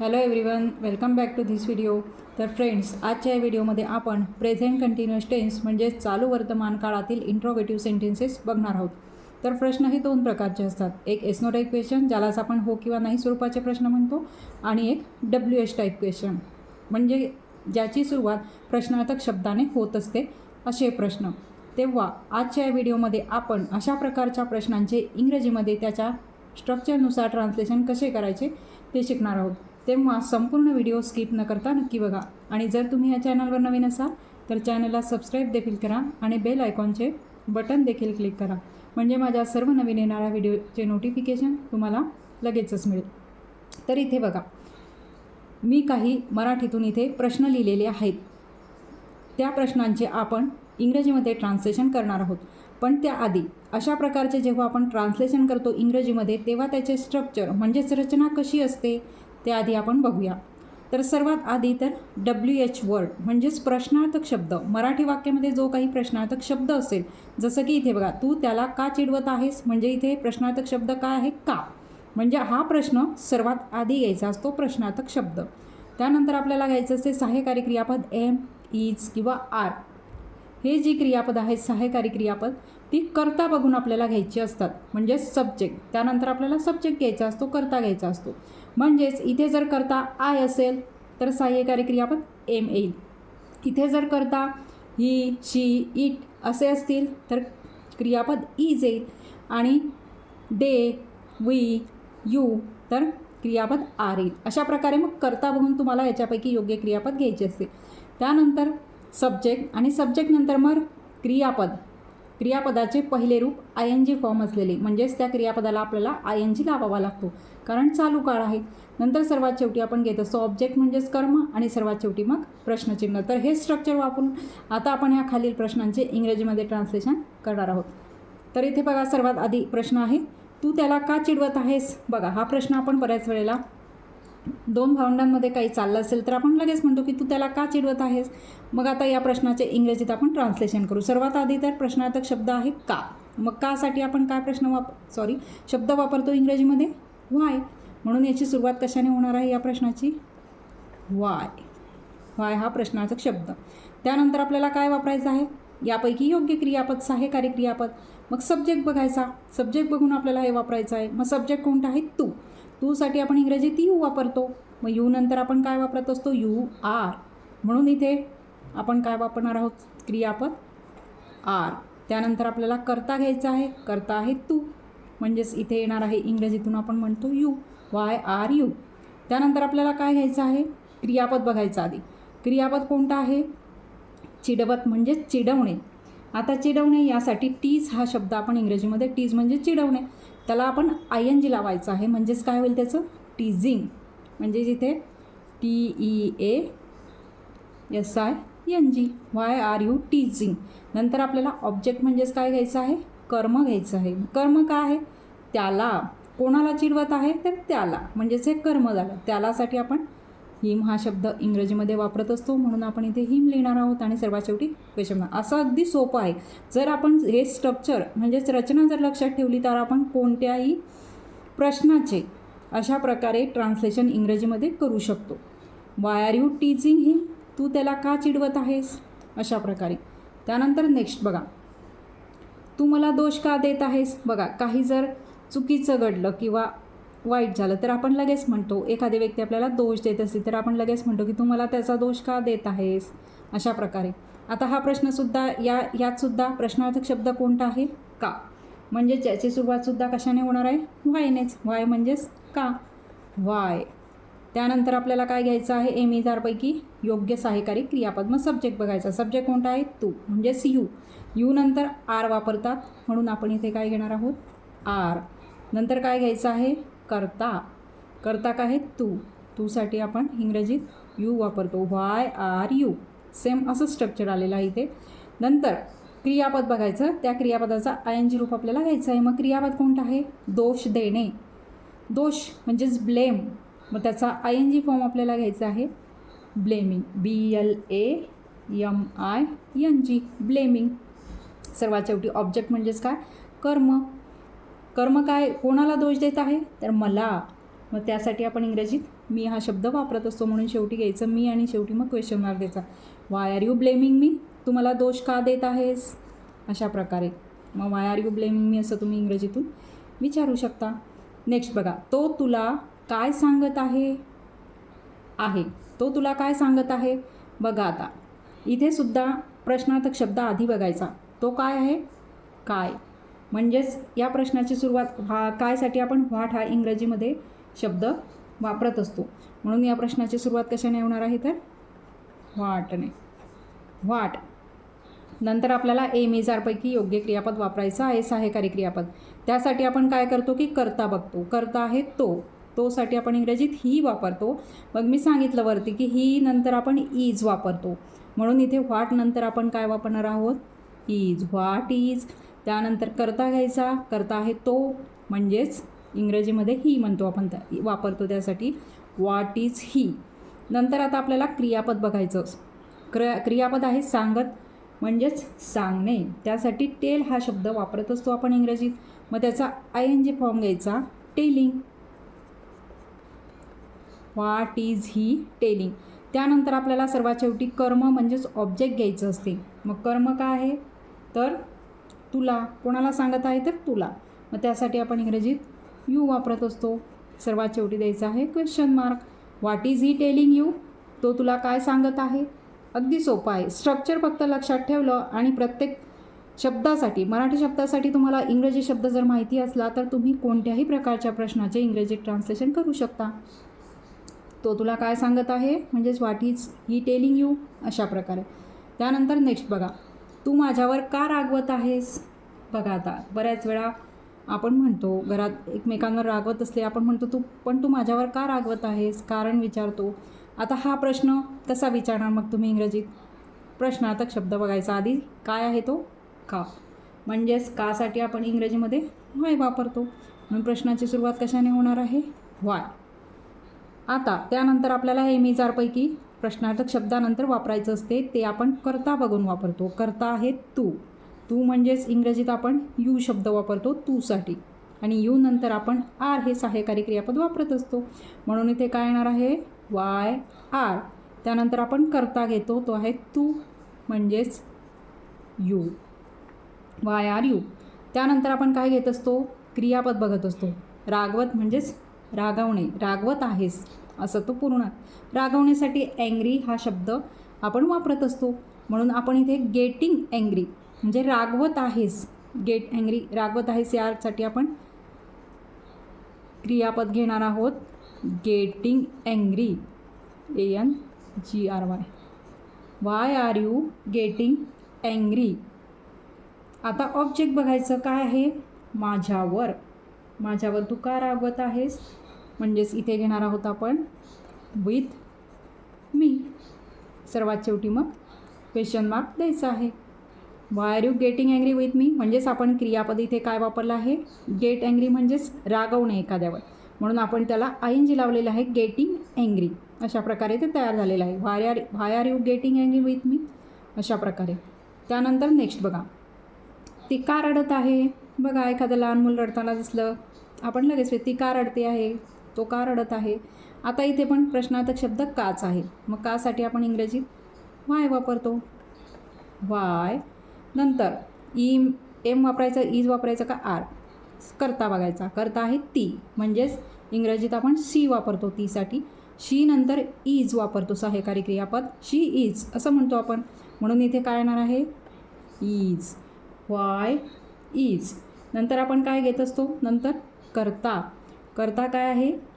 Hello everyone welcome back to this video तर friends आजच्या या व्हिडिओमध्ये आपण प्रेझेंट कंटिन्युअस टेन्स म्हणजेच चालू वर्तमान काळातील इंट्रोगेटिव्ह सेंटेन्सेस बघणार आहोत. तर प्रश्न हे दोन प्रकारचे असतात. एक एसनो टाईप क्वेश्चन ज्यालाच आपण हो किंवा नाही स्वरूपाचे प्रश्न म्हणतो आणि एक डब्ल्यू एच टाईप क्वेश्चन म्हणजे ज्याची सुरुवात प्रश्नार्थक शब्दाने होत असते असे प्रश्न. तेव्हा आजच्या या व्हिडिओमध्ये आपण अशा प्रकारच्या प्रश्नांचे इंग्रजीमध्ये त्याच्या स्ट्रक्चरनुसार ट्रान्सलेशन कसे करायचे ते शिकणार आहोत. तेव्हा संपूर्ण व्हिडिओ स्किप न करता नक्की बघा. आणि जर तुम्ही या चॅनलवर नवीन असाल तर चॅनलला सबस्क्राईब देखील करा आणि बेल आयकॉनचे बटन देखील क्लिक करा. म्हणजे माझ्या सर्व नवीन येणाऱ्या व्हिडिओचे नोटिफिकेशन तुम्हाला लगेचच मिळेल. तर इथे बघा. मी काही मराठीतून इथे प्रश्न लिहिलेले आहेत. त्या प्रश्नांचे आपण इंग्रजीमध्ये ट्रान्सलेशन करणार आहोत. पण त्याआधी अशा प्रकारचे जेव्हा आपण ट्रान्सलेशन करतो इंग्रजीमध्ये तेव्हा त्याचे स्ट्रक्चर म्हणजेच रचना कशी असते? ते आधी आपण बघूया. तर सर्वात आधी तर डब्ल्यू एच वर्ड म्हणजेच प्रश्नार्थक शब्द. मराठी वाक्यामध्ये जो काही प्रश्नार्थक शब्द असेल जसं की इथे बघा तू त्याला का चिडवत आहेस? म्हणजे इथे प्रश्नार्थक शब्द काय आहे? का. म्हणजे हा प्रश्न सर्वात आधी घ्यायचा असतो प्रश्नार्थक शब्द. त्यानंतर आपल्याला घ्यायचं असते सहाय्यकारी क्रियापद एम इज किंवा आर हे जी क्रियापद आहेत सहाय्यकारी क्रियापद ती करता बघून आपल्याला घ्यायची असतात. म्हणजे सब्जेक्ट त्यानंतर आपल्याला सब्जेक्ट घ्यायचा असतो करता घ्यायचा असतो. म्हणजेच इथे जर करता आय असेल तर सहाय्यकारी क्रियापद एम येईल. इथे जर करता ही शी इट असे असतील तर क्रियापद e इज येईल. आणि दे वी यू तर क्रियापद आर येईल. अशा प्रकारे मग करता बघून तुम्हाला याच्यापैकी योग्य क्रियापद घ्यायचे असते त्यानंतर सब्जेक्ट आणि सब्जेक्टनंतर मग क्रियापद. क्रियापदाचे पहिले रूप आय एन जी फॉर्म असलेले. म्हणजेच त्या क्रियापदाला आपल्याला आय एन जी लावावा लागतो. कारण चालू काळ आहे. नंतर सर्वात शेवटी आपण घेत असतो ऑब्जेक्ट म्हणजेच कर्म आणि सर्वात शेवटी मग प्रश्नचिन्ह. तर हे स्ट्रक्चर वापरून आता आपण ह्या खालील प्रश्नांचे इंग्रजीमध्ये ट्रान्सलेशन करणार आहोत. तर इथे बघा सर्वात आधी प्रश्न आहे तू त्याला का चिडवत आहेस? बघा हा प्रश्न आपण बऱ्याच वेळेला दोन भावंडांमध्ये काही चाललं असेल तर आपण लगेच म्हणतो की तू त्याला का चिडवत आहेस? मग आता या प्रश्नाचे इंग्रजीत आपण ट्रान्सलेशन करू. सर्वात आधी तर प्रश्नार्थक शब्द आहे का? मग कासाठी आपण काय प्रश्न वाप सॉरी शब्द वापरतो इंग्रजीमध्ये? वाय? म्हणून याची सुरुवात कशाने होणार आहे या प्रश्नाची? वाय. वाय हा प्रश्नार्थक शब्द. त्यानंतर आपल्याला काय वापरायचं आहे? यापैकी योग्य क्रियापद सहाय्यकारी क्रियापद. मग सब्जेक्ट बघायचा. सब्जेक्ट बघून आपल्याला हे वापरायचं आहे. मग सब्जेक्ट कोणता आहे? तू. तूसाठी आपण इंग्रजीत यू वापरतो. मग यू नंतर आपण काय वापरत असतो? You are. म्हणून इथे आपण काय वापरणार आहोत? क्रियापद आर. त्यानंतर आपल्याला करता घ्यायचा आहे. करता आहे तू. म्हणजेच इथे येणार आहे इंग्रजीतून आपण म्हणतो यू वाय आर यू. त्यानंतर आपल्याला काय घ्यायचं आहे? क्रियापद बघायचं आधी. क्रियापद कोणतं आहे? चिडवत म्हणजे चिडवणे. आता चिडवणे यासाठी टीज हा शब्द आपण इंग्रजीमध्ये टीज म्हणजे चिडवणे. त्याला आपण आय एन जी लावायचं आहे. म्हणजेच काय होईल त्याचं? टीजिंग. म्हणजे जिथे T E A S I N G. Why are you teasing. नंतर आपल्याला ऑब्जेक्ट म्हणजेच काय घ्यायचं आहे? कर्म घ्यायचं आहे. कर्म काय आहे? त्याला कोणाला चिडवत आहे? तर त्याला. म्हणजेच हे कर्म झालं. त्यालासाठी आपण हिम हा शब्द इंग्रजीमध्ये वापरत असतो. म्हणून आपण इथे हिम लिहिणार आहोत आणि सर्वात शेवटी क्वेश्चन असं अगदी सोपं आहे. जर आपण हे स्ट्रक्चर म्हणजेच रचना जर लक्षात ठेवली तर आपण कोणत्याही प्रश्नाचे अशा प्रकारे ट्रान्सलेशन इंग्रजीमध्ये करू शकतो. Why are you teaching him तू त्याला का चिडवत आहेस? अशा प्रकारे. त्यानंतर नेक्स्ट बघा. तू मला दोष का देत आहेस? बघा काही जर चुकीचं घडलं किंवा वाईट झालं तर आपण लगेच म्हणतो एखादी व्यक्ती आपल्याला दोष देत असली तर आपण लगेच म्हणतो की तू मला त्याचा दोष का देत आहेस? अशा प्रकारे. आता हा प्रश्नसुद्धा या यातसुद्धा प्रश्नार्थक शब्द कोणता आहे? का. म्हणजे ज्याची सुरुवातसुद्धा कशाने होणार आहे? वायनेच वाय म्हणजेच का? वाय त्यानंतर आपल्याला काय घ्यायचं आहे? एमिजारपैकी योग्य सहाय्यकारी क्रियापद मग सब्जेक्ट बघायचा. सब्जेक्ट कोणता आहे? तू म्हणजेच यू. यू नंतर आर वापरतात. म्हणून आपण इथे काय घेणार आहोत? आर. नंतर काय घ्यायचं आहे? करता. करता काय आहे तू. तूसाठी आपण इंग्रजीत यू वापरतो. Why are you. सेम असं स्ट्रक्चर आलेलं आहे इथे. नंतर क्रियापद बघायचं. त्या क्रियापदाचा आय एन जी रूप आपल्याला घ्यायचं आहे. मग क्रियापद कोणता आहे? दोष देणे. दोष म्हणजेच ब्लेम मग त्याचा आय एन जी फॉर्म आपल्याला घ्यायचा आहे. Blaming B L A M I N G blaming सर्वात शेवटी ऑब्जेक्ट म्हणजेच काय? कर्म. कर्म काय? कोणाला दोष देत आहे? तर मला. मग त्यासाठी आपण इंग्रजीत मी हा शब्द वापरत असतो म्हणून शेवटी घ्यायचं मी आणि शेवटी मग क्वेश्चन मार्क द्यायचा. Why are you blaming me तुम्हाला दोष का देत आहेस? अशा प्रकारे. मग why are you blaming me असं तुम्ही इंग्रजीतून विचारू शकता. नेक्स्ट बघा. तो तुला काय सांगत आहे? आहे. तो तुला काय सांगत आहे? बघा आता. इथे सुद्धा प्रश्नार्थक शब्द आधी बघायचा. तो काय आहे? काय? म्हणजेच या प्रश्नाची सुरुवात हा कायसाठी आपण व्हाट हा इंग्रजीमध्ये शब्द वापरत असतो. म्हणून या प्रश्नाची सुरुवात कशाने होणार आहे तर? व्हाटने व्हाट नंतर आपल्याला एम इजारपैकी योग्य क्रियापद वापरायचं आहे सहाय्यकारी क्रियापद. त्यासाठी आपण काय करतो की करता बघतो. करता आहे तो. तोसाठी आपण इंग्रजीत ही वापरतो. मग मी सांगितलं वरती की ही नंतर आपण इज वापरतो. म्हणून इथे व्हाट नंतर आपण काय वापरणार आहोत? इज व्हाट इज त्यानंतर करता घ्यायचा. करता आहे तो म्हणजेच इंग्रजीमध्ये ही म्हणतो आपण त्या वापरतो त्यासाठी. व्हॉट इज ही नंतर आता आपल्याला क्रियापद बघायचं. क्र क्रियापद आहे सांगत म्हणजेच सांगणे. त्यासाठी टेल हा शब्द वापरत असतो आपण इंग्रजीत. मग त्याचा आय एन जी फॉर्म घ्यायचा telling what is he telling त्यानंतर आपल्याला सर्वात शेवटी कर्म म्हणजेच ऑब्जेक्ट घ्यायचं असते. मग कर्म काय आहे? तर तुला कोणाला सांगत आहे तर तुला. मग त्यासाठी आपण इंग्रजीत यू वापरत असतो. सर्वात शेवटी द्यायचा आहे question mark what is he telling you तो तुला काय सांगत आहे? अगदी सोपं आहे. स्ट्रक्चर फक्त लक्षात ठेवलं आणि प्रत्येक शब्दासाठी मराठी शब्दासाठी तुम्हाला इंग्रजी शब्द जर माहिती असला तर तुम्ही कोणत्याही प्रकारच्या प्रश्नाचे इंग्रजी ट्रान्सलेशन करू शकता. तो तुला काय सांगत आहे? म्हणजेच what is he telling you अशा प्रकारे. त्यानंतर नेक्स्ट बघा. तू माझ्यावर का रागवत आहेस? बघा आता बऱ्याच वेळा आपण म्हणतो घरात एकमेकांवर रागवत असले आपण म्हणतो तू पण तू माझ्यावर का रागवत आहेस? कारण विचारतो. आता हा प्रश्न कसा विचारणार मग तुम्ही इंग्रजीत? प्रश्नार्थक शब्द बघायचा आधी काय आहे तो? का? म्हणजेच कासाठी आपण इंग्रजीमध्ये व्हाय वापरतो. म्हणून प्रश्नाची सुरुवात कशाने होणार आहे? वाय आता त्यानंतर आपल्याला हे मी चारपैकी प्रश्नार्थक शब्दानंतर वापरायचं असते ते आपण करता बघून वापरतो. करता आहे तू. तू म्हणजेच इंग्रजीत आपण यू शब्द वापरतो तूसाठी. आणि यू नंतर आपण आर हे सहाय्यकारी क्रियापद वापरत असतो. म्हणून इथे काय येणार आहे? Why are. त्यानंतर आपण करता घेतो तो आहे तू म्हणजेच यू. Y are you. त्यानंतर आपण काय घेत असतो? क्रियापद बघत असतो. रागवत म्हणजेच रागवणे. रागवत आहेस. असं तो पूर्ण रागवण्यासाठी अँग्री हा शब्द आपण वापरत असतो. म्हणून आपण इथे गेटिंग अँग्री म्हणजे रागवत आहेस. गेट अँग्री रागवत आहेस यासाठी आपण क्रियापद घेणार आहोत. Getting angry A N G R Y why are you getting angry आता ऑब्जेक्ट बघायचं काय आहे? माझ्यावर. माझ्यावर तू का रागवत आहेस? म्हणजेच इथे घेणार आहोत आपण विथ मी सर्वात शेवटी मग क्वेश्चन मार्क द्यायचा आहे. Why are you getting angry with me म्हणजेच आपण क्रियापद इथे काय वापरलं आहे? गेट अँग्री म्हणजेच रागवणे एखाद्यावर. म्हणून आपण त्याला आय एन जी लावलेलं आहे गेटिंग अँग्री अशा प्रकारे ते तयार झालेलं आहे. Why are why are you getting angry with me अशा प्रकारे. त्यानंतर नेक्स्ट बघा. ती का रडत आहे? बघा एखादं लहान मूल रडताना दिसलं. आपण लगेच ती का रडते आहे? तो का रडत आहे? आता इथे पण प्रश्नार्थक शब्द काच आहे. मग कासाठी आपण इंग्रजीत वाय वापरतो? वाय. नंतर ई एम वापरायचं इज वापरायचं का आर? करता बघायचा. करता आहे ती. म्हणजेच इंग्रजीत आपण सी वापरतो तीसाठी. शी नंतर इज वापरतो. सहाय्यकारी क्रियापद. शी इज असं म्हणतो आपण. म्हणून इथे काय येणार आहे? इज वाय इज नंतर आपण काय घेत असतो? नंतर करता. करता काय आहे?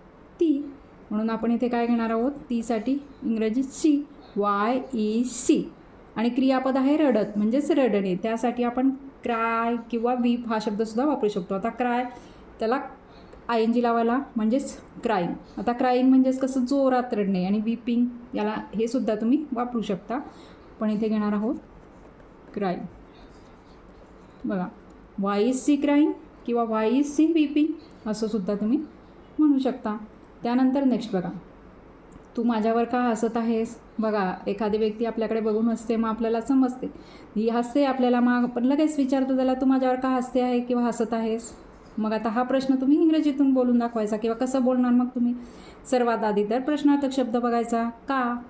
ती. म्हणून आपण इथे काय घेणार आहोत? तीसाठी इंग्रजीत सी वाय ई सी. आणि क्रियापद आहे रडत म्हणजेच रडणे. त्यासाठी आपण क्राय किंवा वीप हा शब्दसुद्धा वापरू शकतो. आता क्राय त्याला आय एन जी लावायला म्हणजेच क्राईंग आता क्राईंग म्हणजेच कसं? जोरात रडणे. आणि विपिंग याला हे सुद्धा तुम्ही वापरू शकता. पण इथे घेणार आहोत क्राईंग बघा वाय सी क्राईंग किंवा वाय सी विपिंग असं सुद्धा तुम्ही म्हणू शकता. त्यानंतर नेक्स्ट बघा. तू माझ्यावर का हसत आहेस? बघा एखादी व्यक्ती आपल्याकडे बघून हसते मग आपल्याला समजते. ही हसते आपल्याला मग आपण लगेच विचारतो त्याला तू माझ्यावर का हसते आहे किंवा हसत आहेस? मग आता हा प्रश्न तुम्ही इंग्रजीतून बोलून दाखवायचा किंवा कसं बोलणार मग तुम्ही? सर्वात आधी तर प्रश्नार्थक शब्द बघायचा. का?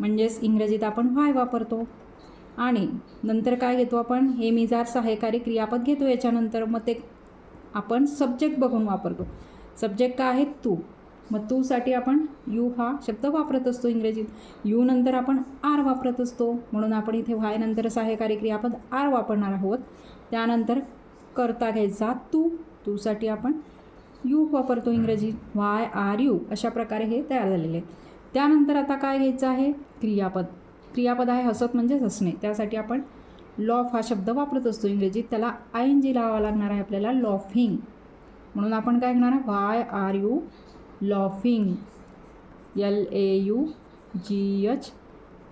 म्हणजेच इंग्रजीत आपण व्हाय वापरतो. आणि नंतर काय घेतो आपण? हे मिजार सहायकारी क्रियापद घेतो याच्यानंतर मग ते आपण सब्जेक्ट बघून वापरतो. सब्जेक्ट का आहे तू? मग तूसाठी आपण यू हा शब्द वापरत असतो इंग्रजीत. यू नंतर आपण आर वापरत असतो. म्हणून आपण इथे व्हाय नंतर सहायकारी क्रियापद आर वापरणार आहोत. त्यानंतर करता घ्यायचा तू. तूसाठी आपण यू वापरतो इंग्रजीत. वाय आर यू अशा प्रकारे हे तयार झालेले आहे त्यानंतर आता काय घ्यायचं आहे? क्रियापद. क्रियापद आहे हसत म्हणजेच हसणे. त्यासाठी आपण लॉफ हा शब्द वापरत असतो इंग्रजीत. त्याला आय एन जी लावावा लागणार आहे आपल्याला लॉफिंग. म्हणून आपण काय घेणार why are you laughing L A U G H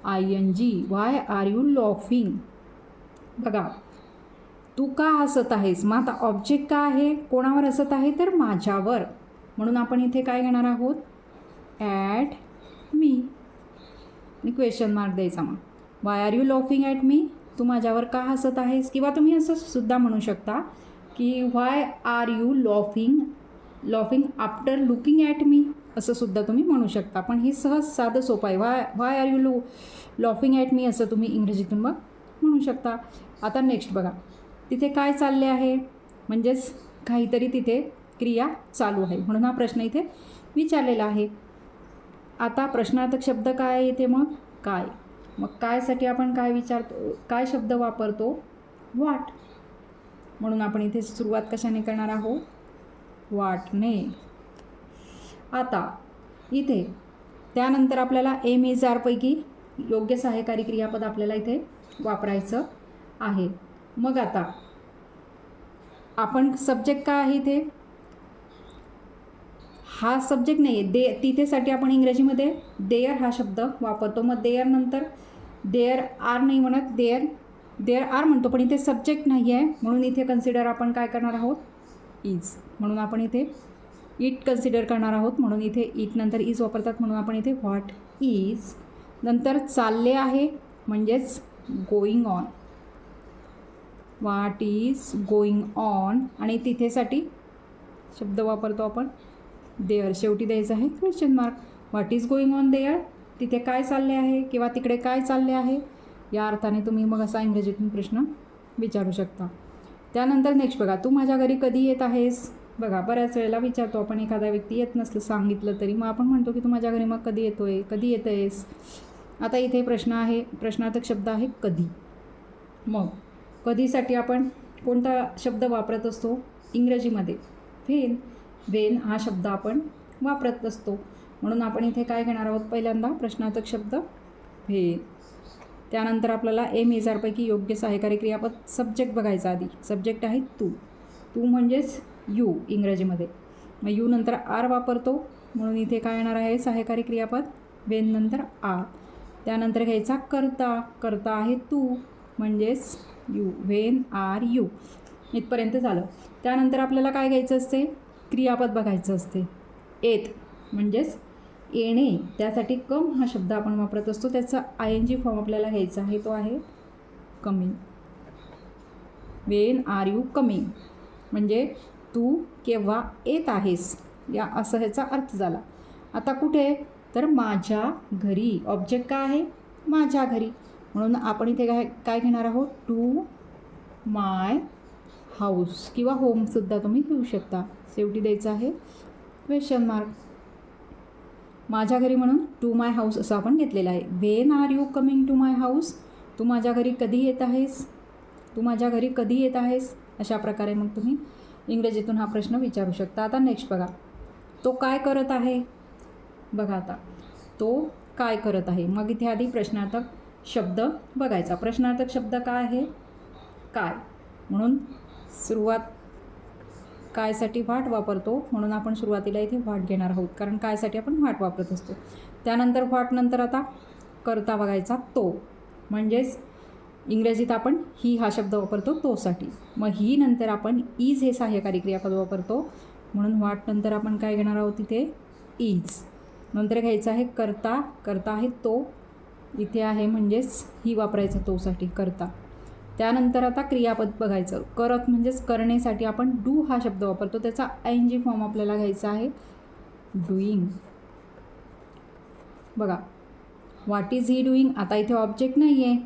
I N G why are you laughing बघा तू का हसत आहेस? मग आता ऑब्जेक्ट का आहे? कोणावर हसत आहे? तर माझ्यावर. म्हणून आपण इथे काय घेणार आहोत? ॲट मी आणि क्वेश्चन मार्क द्यायचा मग. Why are you laughing at me तू माझ्यावर का हसत आहेस? किंवा तुम्ही असं सुद्धा म्हणू शकता. की why are you laughing laughing after looking at me असं सुद्धा तुम्ही म्हणू शकता. पण हे सहज साधं सोपं आहे. Why why are you lo laughing at me असं तुम्ही इंग्रजीतून मग म्हणू शकता. आता नेक्स्ट बघा. तिथे काय चालले आहे? म्हणजेच काहीतरी तिथे क्रिया चालू आहे. म्हणून हा प्रश्न इथे विचारलेला आहे. आता प्रश्नार्थक शब्द काय आहे मग? काय? मग कायसाठी आपण काय विचारतो? काय शब्द वापरतो? वाट म्हणून आपण इथे सुरुवात कशाने करणार आहोत? वाटणे. आता इथे त्यानंतर आपल्याला एम ए आरपैकी योग्य सहाय्यकारी क्रियापद आपल्याला इथे वापरायचं आहे. मग आता आपण सब्जेक्ट काय आहे इथे? हा सब्जेक्ट नाही आहे दे तिथेसाठी आपण इंग्रजीमध्ये देअर हा शब्द वापरतो. मग देअर नंतर देअर आर नाही म्हणत देअर देअर आर म्हणतो पण इथे सब्जेक्ट नाही आहे म्हणून इथे कन्सिडर आपण काय करणार आहोत? इज म्हणून आपण इथे इट कन्सिडर करणार आहोत. म्हणून इथे इट नंतर इज वापरतात. म्हणून आपण इथे व्हॉट इज नंतर चालले आहे म्हणजेच going on what is going on आणि तिथेसाठी शब्द वापरतो आपण. देअर शेवटी द्यायचं आहे question mark what is going on there तिथे काय चालले आहे? किंवा तिकडे काय चालले आहे? या अर्थाने तुम्ही मग असा इंग्रजीतून प्रश्न विचारू शकता. त्यानंतर नेक्स्ट बघा तू माझ्या घरी कधी येत आहेस? बघा बऱ्याच वेळेला विचारतो आपण एखादा व्यक्ती येत नसलं सांगितलं तरी. मग आपण म्हणतो की तू माझ्या घरी मग कधी येतो आहे कधी येत आहेस आता इथे प्रश्न आहे प्रश्नार्थक शब्द आहे कधी. मग कधीसाठी आपण कोणता शब्द वापरत असतो? इंग्रजीमध्ये. व्हेन वेन हा शब्द आपण वापरत असतो. म्हणून आपण इथे काय घेणार आहोत? पहिल्यांदा प्रश्नार्थक शब्द व्हेन त्यानंतर आपल्याला एम इजारपैकी योग्य सहाय्यकारी क्रियापद सब्जेक्ट बघायचा आधी. सब्जेक्ट आहे तू. तू म्हणजेच यू इंग्रजीमध्ये. मग यू नंतर आर वापरतो. म्हणून इथे काय येणार आहे? सहाय्यकारी क्रियापद वेन नंतर आर. त्यानंतर घ्यायचा करता. करता आहे तू म्हणजेच यू. Wien are you. इथपर्यंत झालं. त्यानंतर आपल्याला काय घ्यायचं असते? क्रियापद बघायचं असते. येत म्हणजेच येणे त्यासाठी कम हा शब्द आपण वापरत असतो. त्याचा आय एन जी फॉर्म आपल्याला घ्यायचा आहे तो आहे coming when are you coming म्हणजे तू केव्हा येत आहेस? या असं ह्याचा अर्थ झाला. आता कुठे? तर माझ्या घरी. ऑब्जेक्ट काय आहे? माझ्या घरी. म्हणून आपण इथे काय काय घेणार आहोत? टू माय हाऊस किंवा होमसुद्धा तुम्ही घेऊ शकता. शेवटी द्यायचं आहे क्वेश्चन मार्क माझ्या घरी म्हणून टू माय हाऊस असं आपण घेतलेलं आहे. When are you coming to my house तू माझ्या घरी कधी येत आहेस? तू माझ्या घरी कधी येत आहेस? अशा प्रकारे मग तुम्ही इंग्रजीतून हा प्रश्न विचारू शकता. आता नेक्स्ट बघा. तो काय करत आहे? बघा आता. तो काय करत आहे? मग इथे आधी प्रश्नार्थक शब्द बघायचा. प्रश्नार्थक शब्द काय आहे? काय? म्हणून सुरुवात कायसाठी वाट वापरतो म्हणून आपण सुरुवातीला इथे वाट घेणार आहोत. कारण कायसाठी आपण वाट वापरत असतो. त्यानंतर वाट नंतर आता करता बघायचा तो. म्हणजेच इंग्रजीत आपण ही हा शब्द वापरतो तोसाठी. मग ही नंतर आपण इज हे सहाय्यकारी क्रियापद वापरतो. म्हणून वाटनंतर आपण काय घेणार आहोत तिथे इज नंतर घ्यायचं आहे करता. करता आहे तो. इथे आहे म्हणजेच ही वापरायचं तोसाठी करता. त्यानंतर आता क्रियापद बघायचं. करत म्हणजेच करण्यासाठी आपण डू हा शब्द वापरतो. त्याचा एन जी फॉर्म आपल्याला घ्यायचा आहे. डुईंग बघा. व्हॉट इज ही डुईंग आता इथे ऑब्जेक्ट नाही आहे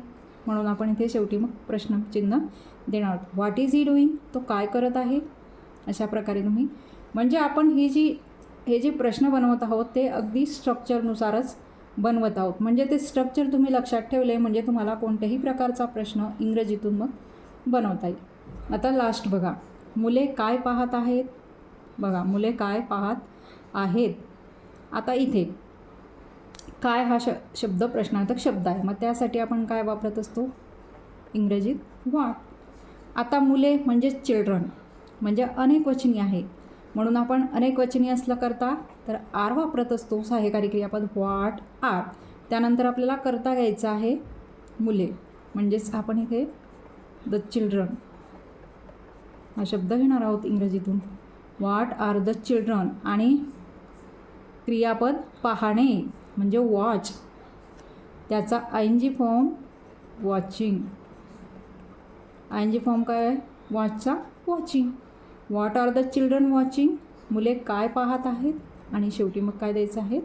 म्हणून आपण इथे शेवटी मग प्रश्नचिन्ह देणार आहोत. व्हॉट इज ही डुईंग तो काय करत आहे? अशा प्रकारे तुम्ही. म्हणजे आपण ही जी हे जे प्रश्न बनवत आहोत ते अगदी स्ट्रक्चरनुसारच बनवत आहोत. म्हणजे ते स्ट्रक्चर तुम्ही लक्षात ठेवले म्हणजे तुम्हाला कोणत्याही प्रकारचा प्रश्न इंग्रजीतून मग बनवता येईल. आता लास्ट बघा. मुले काय पाहत आहेत? बघा मुले काय पाहत आहेत? आता इथे. काय हा श शब्द प्रश्नार्थक शब्द आहे. मग त्यासाठी आपण काय वापरत असतो? इंग्रजीत वाट आता मुले म्हणजेच चिल्ड्रन म्हणजे अनेक वचनी आहे म्हणून आपण अनेक वचनी असलं करता तर आर वापरत असतो सहाय्यकारी क्रियापद व्हॉट आर. त्यानंतर आपल्याला करता घ्यायचं आहे मुले म्हणजेच आपण इथे द चिल्ड्रन हा शब्द घेणार आहोत इंग्रजीतून. व्हॉट आर द चिल्ड्रन आणि क्रियापद पाहणे म्हणजे वॉच त्याचा I N G form watching I N G form काय आहे? वॉचचा watching what are the children watching मुले काय पाहत आहेत? आणि शेवटी मग काय द्यायचं आहे?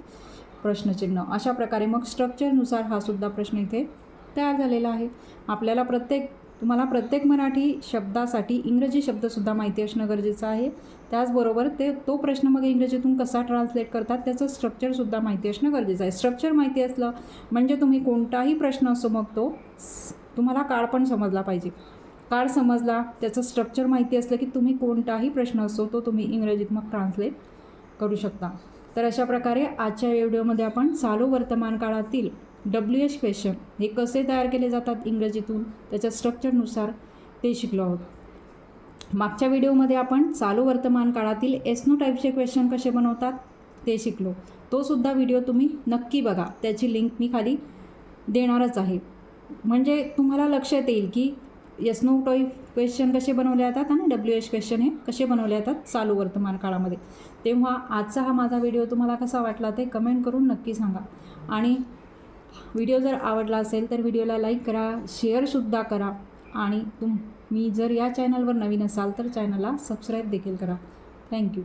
प्रश्नचिन्ह. अशा प्रकारे मग स्ट्रक्चरनुसार हा सुद्धा प्रश्न इथे तयार झालेला आहे. आपल्याला प्रत्येक तुम्हाला प्रत्येक मराठी शब्दासाठी इंग्रजी शब्दसुद्धा माहिती असणं गरजेचं आहे. त्याचबरोबर ते तो प्रश्न मग इंग्रजीतून कसा ट्रान्सलेट करतात त्याचं स्ट्रक्चरसुद्धा माहिती असणं गरजेचं आहे. स्ट्रक्चर माहिती असलं म्हणजे तुम्ही कोणताही प्रश्न असो मग तो तुम्हाला काळ पण समजला पाहिजे. काळ समजला त्याचं स्ट्रक्चर माहिती असलं की तुम्ही कोणताही प्रश्न असो तो तुम्ही इंग्रजीत मग ट्रान्सलेट करू शकता. तर अशा प्रकारे आजच्या व्हिडिओमध्ये आपण चालू वर्तमान काळातील डब्ल्यू एच क्वेश्चन हे कसे तयार केले जातात इंग्रजीतून त्याच्या स्ट्रक्चरनुसार ते शिकलो आहोत. मागच्या व्हिडिओमध्ये आपण चालू वर्तमान काळातील एसनो टाईपचे क्वेश्चन कसे बनवतात ते शिकलो. तो सुद्धा व्हिडिओ तुम्ही नक्की बघा. त्याची लिंक मी खाली देणारच आहे. म्हणजे तुम्हाला लक्षात येईल की यस्नो टॉईप क्वेश्चन कसे बनवले जातात आणि डब्ल्यू एच क्वेश्चन हे कसे बनवले जातात चालू वर्तमान काळामध्ये. तेव्हा आजचा हा माझा व्हिडिओ तुम्हाला कसा वाटला ते कमेंट करून नक्की सांगा. आणि व्हिडिओ जर आवडला असेल तर व्हिडिओला लाईक करा शेअरसुद्धा करा आणि तुम मी जर या चॅनलवर नवीन असाल तर चॅनलला सबस्क्राईब देखील करा. थँक्यू